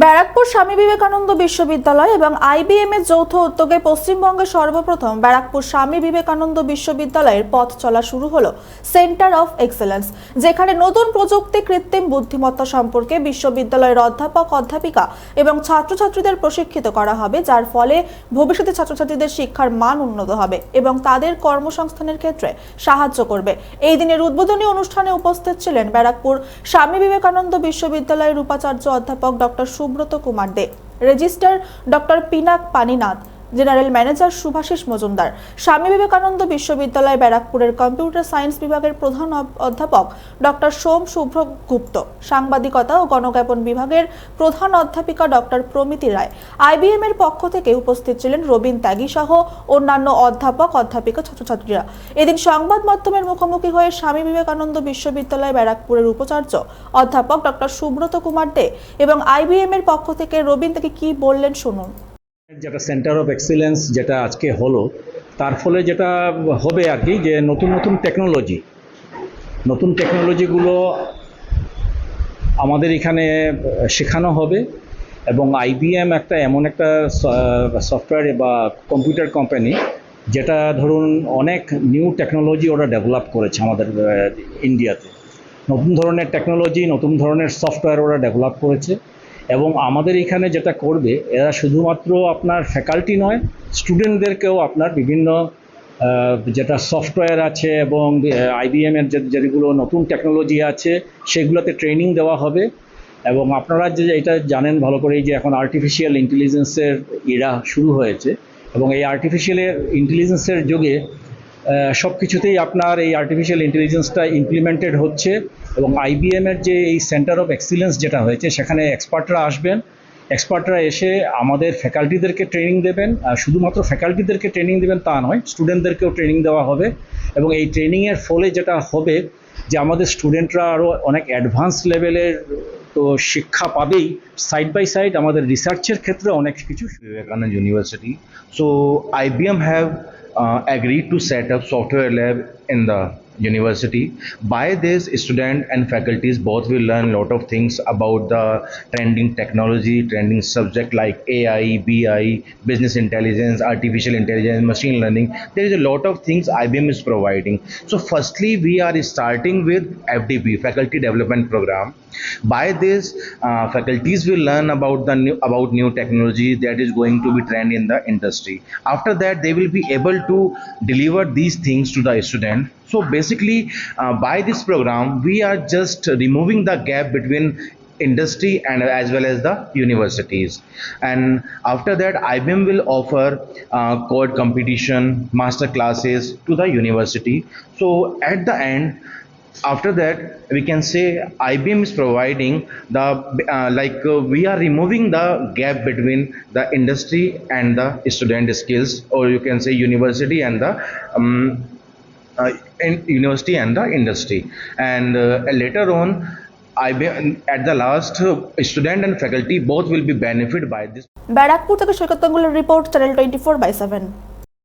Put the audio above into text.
ব্যারাকপুর স্বামী বিবেকানন্দ বিশ্ববিদ্যালয় এবং আইবিএম এর যৌথ উদ্যোগে পশ্চিমবঙ্গে সর্বপ্রথম ব্যারাকপুর স্বামী বিবেকানন্দ বিশ্ববিদ্যালয়ের পথ চলা শুরু হলো সেন্টার অফ এক্সেলেন্স, যেখানে নতুন প্রযুক্তি, কৃত্রিম বুদ্ধিমত্তা সম্পর্কে বিশ্ববিদ্যালয়ের অধ্যাপক, অধ্যাপিকা এবং ছাত্রছাত্রীদের প্রশিক্ষিত করা হবে, যার ফলে ভবিষ্যতে ছাত্রছাত্রীদের শিক্ষার মান উন্নত হবে এবং তাদের কর্মসংস্থানের ক্ষেত্রে সাহায্য করবে। এই দিনের উদ্বোধনী অনুষ্ঠানে উপস্থিত ছিলেন ব্যারাকপুর স্বামী বিবেকানন্দ বিশ্ববিদ্যালয়ের উপাচার্য অধ্যাপক doctor Subrata Kumar De. Registrar doctor Pinak Paninath general manager Subhashis Majumdar, Swami Vivekananda বিশ্ববিদ্যালয় ব্যারাকপুরের কম্পিউটার সায়েন্স বিভাগের প্রধান অধ্যাপক ডক্টর সোম শুভ্র গুপ্ত, সাংবাদিকতা ও গণজ্ঞাপন বিভাগের প্রধান অধ্যাপিকা ডক্টর প্রমিতি রায়, আইবিএম এর পক্ষ থেকে উপস্থিত ছিলেন রবীন ত্যাগী সহ অন্যান্য অধ্যাপক, অধ্যাপিকা, ছাত্রছাত্রীরা। এদিন সংবাদ মাধ্যমের মুখোমুখি হয়ে স্বামী বিবেকানন্দ বিশ্ববিদ্যালয় ব্যারাকপুরের উপাচার্য অধ্যাপক ডক্টর সুব্রত কুমার দে এবং আইবিএম এর পক্ষ থেকে রবীন থেকে কি বললেন শুনুন। যেটা সেন্টার অফ এক্সিলেন্স যেটা আজকে হলো, তার ফলে যেটা হবে আর কি, যে নতুন নতুন টেকনোলজি নতুন টেকনোলজিগুলো আমাদের এখানে শেখানো হবে এবং আইবিএম একটা এমন একটা সফটওয়্যার বা কম্পিউটার কোম্পানি যেটা ধরুন অনেক নিউ টেকনোলজি ওরা ডেভেলপ করেছে আমাদের ইন্ডিয়াতে নতুন ধরনের টেকনোলজি নতুন ধরনের সফটওয়্যার ওরা ডেভেলপ করেছে। এবং আমাদের এখানে যেটা করবে, এরা শুধুমাত্র আপনার ফ্যাকাল্টি নয় স্টুডেন্টদেরকেও আপনার বিভিন্ন যেটা সফটওয়্যার আছে এবং আইবিএম এর যে- যেগুলো নতুন টেকনোলজি আছে, সেগুলোতে ট্রেনিং দেওয়া হবে। এবং আপনারা যে, এটা জানেন ভালো করেই যে, এখন আর্টিফিশিয়াল ইন্টেলিজেন্সের এরা শুরু হয়েছে। এবং এই আর্টিফিশিয়াল ইন্টেলিজেন্সের যুগে সব কিছুতেই আপনার এই আর্টিফিশিয়াল ইন্টেলিজেন্সটা ইমপ্লিমেন্টেড হচ্ছে এবং আইবিএম এর যে এই সেন্টার অফ এক্সিলেন্স যেটা হয়েছে, সেখানে এক্সপার্টরা আসবেন। এক্সপার্টরা এসে আমাদের ফ্যাকাল্টিদেরকে ট্রেনিং দেবেন। আর শুধুমাত্র ফ্যাকাল্টিদেরকে ট্রেনিং দেবেন তা নয় স্টুডেন্টদেরকেও ট্রেনিং দেওয়া হবে এবং এই ট্রেনিংয়ের ফলে যেটা হবে যে আমাদের স্টুডেন্টরা আরও অনেক অ্যাডভান্স লেভেলের তো শিক্ষা পাবেই। সাইড বাই সাইড আমাদের রিসার্চের ক্ষেত্রে অনেক কিছু Vivekananda University. So IBM have uh, agreed to set up software lab in the university. By this, student and faculties both will learn a lot of things about the trending technology, trending subject like AI, BI, business intelligence, artificial intelligence, machine learning. There is a lot of things IBM is providing. So firstly, we are starting with FDP, Faculty Development Program. By this, uh, faculties will learn about the new about new technology that is going to be trend in the industry. After that, they will be able to deliver these things to the student. So basically, uh, by this program, we are just removing the gap between industry and as well as the universities. And after that ibm will offer uh, code competition master classes to the university. So at the end after that we can say ibm is providing the uh, like uh, we are removing the gap between the industry and the student skills or you can say university and the um, in university and the industry and uh, later on i be at the last uh, student and faculty both will be benefited by this Barrackpore থেকে Saikat report channel twenty four by seven